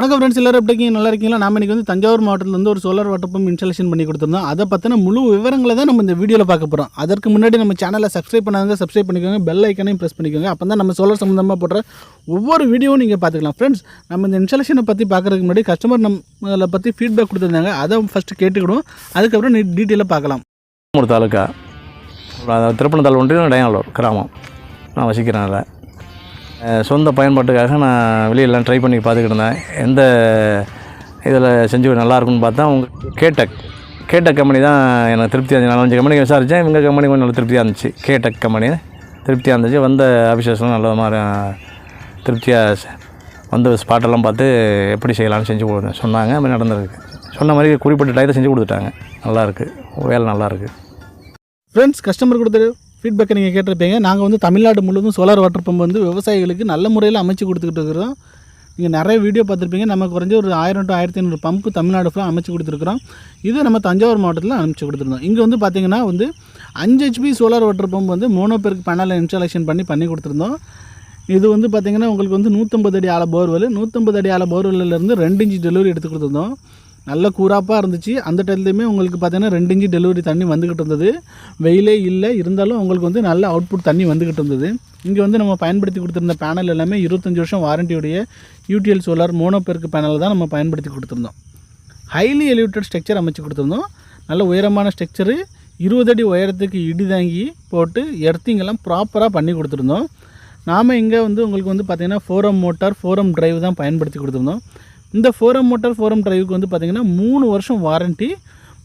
வணக்கம் ஃப்ரெண்ட்ஸ் எல்லோரும் எப்படி இருக்கீங்க? நல்லா இருக்கீங்களா? நாம இன்னைக்கு வந்து தஞ்சாவூர் மாவட்டத்தில் வந்து ஒரு சோலார் வாட்டர் பம்ப் இன்ஸ்டாலேஷன் பண்ணி கொடுத்துருந்தோம். அதை பற்றின முழு விவரங்களை தான் நம்ம இந்த வீடியோவில் பார்க்க போகிறோம் அதற்கு முன்னாடி நம்ம சேனலை சப்ஸ்கிரைப் பண்ணாங்க சப்ஸ்கிரைப் பண்ணிக்கோங்க. பெல் ஐக்கனையும் ப்ரெஸ் பண்ணிக்கோங்க. அப்போ தான் நம்ம சோலார் சம்மந்தமாக போடுற ஒவ்வொரு வீடியோவும் நீங்கள் பார்த்துக்கலாம். ஃப்ரெண்ட்ஸ் நம்ம இந்த இன்ஸ்டாலேஷனை பற்றி பார்க்குறதுக்கு முன்னாடி கஸ்டமர் நம்மளை பற்றி ஃபீட்பேக் கொடுத்துருந்தாங்க. அதை ஃபஸ்ட்டு கேட்டுக்கிடுவோம். அதுக்கப்புறம் நீ டீட்டெயிலாக பார்க்கலாம். ஒரு தாலுக்கா அதாவது திருப்பணத்தால் ஒன்றியம் டயனலூர் கிராமம். நான் வசிக்கிறேன் அதில். சொந்த பயன்பாட்டுக்காக நான் வெளியெல்லாம் ட்ரை பண்ணி பார்த்துக்கிட்டு இருந்தேன். எந்த இதில் செஞ்சு நல்லாயிருக்குன்னு பார்த்தா உங்கள் கேடெக் கேடெக் கம்பெனி தான் எனக்கு திருப்தியாக இருந்துச்சு. நாலஞ்சு கம்பெனி விசாரித்தேன் இவங்க கம்பெனி கொஞ்சம் நல்லா திருப்தியாக இருந்துச்சு. கேடெக் கம்பெனி திருப்தியாக இருந்துச்சு. வந்த ஆஃபீஸர்ஸ்லாம் நல்ல மாதிரி திருப்தியாக வந்த வந்து ஸ்பாட்டெல்லாம் பார்த்து எப்படி செய்யலாம்னு செஞ்சு கொடுத்தேன். சொன்னாங்க அப்படி நடந்திருக்கு. சொன்ன மாதிரி குறிப்பிட்ட டயத்தை செஞ்சு கொடுத்துட்டாங்க. நல்லாயிருக்கு வேலை நல்லாயிருக்கு ஃப்ரெண்ட்ஸ் கஸ்டமர் கொடுத்துரு. ஃபீட்பேக்கை நீங்கள் கேட்டிருப்பீங்க. நாங்கள் வந்து தமிழ்நாடு முழுவதும் சோலார் வாட்டர் பம்ப் வந்து விவசாயிகளுக்கு நல்ல முறையில் அமைச்சு கொடுத்துக்கிட்டு இருக்கிறோம். நீங்கள் நிறைய வீடியோ பார்த்துருப்பீங்க. நம்ம குறைஞ்ச ஒரு ஆயிரம் டு ஆயிரத்தி ஐநூறு பம்பு தமிழ்நாடு ஃபுல்லாக அமைச்சு கொடுத்துருக்குறோம். இது நம்ம தஞ்சாவூர் மாவட்டத்தில் அமைச்சு கொடுத்துருந்தோம். இங்கே வந்து பார்த்தீங்கன்னா வந்து அஞ்சு ஹெச்பி சோலார் வாட்டர் பம்ப் வந்து மோனோபெருக்கு பேனலில் இன்ஸ்டாலேஷன் பண்ணி பண்ணி கொடுத்துருந்தோம். இது வந்து பார்த்திங்கன்னா உங்களுக்கு வந்து நூற்றம்பது அடி ஆழ போர்வெல் நூற்றம்பது அடி ஆழ போர்வெல்லேருந்து ரெண்டு இன்ச்சு டெலிவரி எடுத்து கொடுத்துருந்தோம். நல்ல கூராப்பாக இருந்துச்சு. அந்த டைத்துலையுமே உங்களுக்கு பார்த்தீங்கன்னா ரெண்டு இன்ச்சு டெலிவரி தண்ணி வந்துக்கிட்டு இருந்தது. வெயிலே இல்லை இருந்தாலும் உங்களுக்கு வந்து நல்ல அவுட்புட் தண்ணி வந்துக்கிட்டு இருந்தது. இங்கே வந்து நம்ம பயன்படுத்தி கொடுத்துருந்த பேனல் எல்லாமே இருபத்தஞ்சி வருஷம் வாரண்டியுடைய UTL solar mono PERC panel தான் நம்ம பயன்படுத்தி கொடுத்துருந்தோம். ஹைலி எலிவேட்டட் ஸ்ட்ரக்சர் அமைச்சு கொடுத்துருந்தோம். நல்ல உயரமான ஸ்ட்ரக்சரு இருபது அடி உயரத்துக்கு இடி தாங்கி போட்டு எர்த்திங்கெல்லாம் ப்ராப்பராக பண்ணி கொடுத்துருந்தோம். நாம் இங்கே வந்து உங்களுக்கு வந்து பார்த்திங்கன்னா ஃபோரம் மோட்டார் ஃபோரம் டிரைவ் தான் பயன்படுத்தி கொடுத்துருந்தோம். இந்த ஃபோரம் மோட்டார் ஃபோரம் டிரைவுக்கு வந்து பார்த்திங்கன்னா மூணு வருஷம் வாரண்ட்டி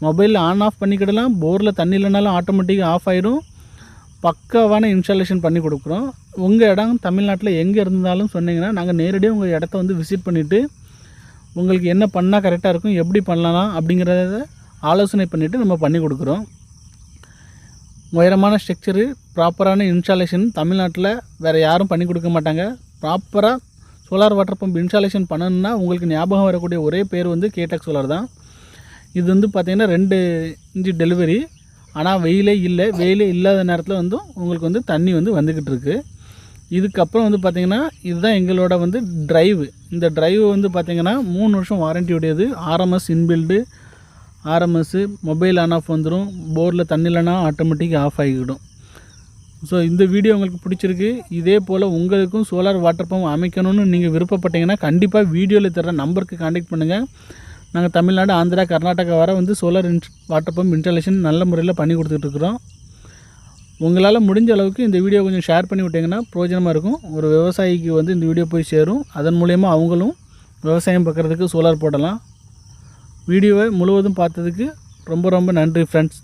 மொபைலில் ஆன் ஆஃப் பண்ணிக்கிடலாம். போரில் தண்ணி இல்லைனாலும் ஆட்டோமேட்டிக்காக ஆஃப் ஆயிடும் பக்காவான இன்ஸ்டாலேஷன் பண்ணி கொடுக்குறோம். உங்கள் இடம் தமிழ்நாட்டில் எங்கே இருந்தாலும் சொன்னீங்கன்னா நாங்கள் நேரடியாக உங்கள் இடத்த வந்து விசிட் பண்ணிவிட்டு உங்களுக்கு என்ன பண்ணால் கரெக்டாக இருக்கும் எப்படி பண்ணலாம் அப்படிங்கிறத ஆலோசனை பண்ணிவிட்டு நம்ம பண்ணி கொடுக்குறோம். உயரமான ஸ்ட்ரக்சரு ப்ராப்பரான இன்ஸ்டாலேஷன் தமிழ்நாட்டில் வேறு யாரும் பண்ணி கொடுக்க மாட்டாங்க. ப்ராப்பராக சோலார் வாட்டர் பம்ப் இன்ஸ்டாலேஷன் பண்ணணுன்னா உங்களுக்கு ஞாபகம் வரக்கூடிய ஒரே பேர் வந்து கேடெக் சோலார் தான். இது வந்து பார்த்திங்கன்னா ரெண்டு இன்ச்சு டெலிவரி. ஆனால் வெயிலே இல்லை. வெயிலே இல்லாத நேரத்தில் வந்து உங்களுக்கு வந்து தண்ணி வந்து வந்துக்கிட்டு இருக்குது இதுக்கப்புறம் வந்து பார்த்திங்கன்னா இதுதான் எங்களோட வந்து ட்ரைவ் இந்த ட்ரைவ் வந்து பார்த்திங்கன்னா மூணு வருஷம் வாரண்டி உடையது. RMS inbuilt RMS mobile on off வந்துடும் போரில் தண்ணி இல்லைனா ஆட்டோமேட்டிக் ஆஃப் ஆகிவிடும் ஸோ இந்த வீடியோ உங்களுக்கு பிடிச்சிருக்கு. இதே போல் உங்களுக்கும் சோலார் வாட்டர் பம்ப் அமைக்கணும்னு நீங்கள் விருப்பப்பட்டீங்கன்னா கண்டிப்பாக வீடியோவில் தர நம்பருக்கு காண்டாக்ட் பண்ணுங்கள் நாங்கள் தமிழ்நாடு ஆந்திரா கர்நாடகா வர வந்து சோலார் இன்ஸ் வாட்டர் பம்ப் இன்ஸ்டாலேஷன் நல்ல முறையில் பண்ணி கொடுத்துட்ருக்குறோம் உங்களால் முடிஞ்ச அளவுக்கு இந்த வீடியோ கொஞ்சம் ஷேர் பண்ணி விட்டிங்கன்னா பிரயோஜனமாக இருக்கும். ஒரு விவசாயிக்கு வந்து இந்த வீடியோ போய் சேரும். அதன் மூலயமா அவங்களும் விவசாயம் பார்க்குறதுக்கு சோலார் போடலாம். வீடியோவை முழுவதும் பார்த்ததுக்கு ரொம்ப ரொம்ப நன்றி ஃப்ரெண்ட்ஸ்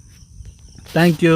தேங்க்யூ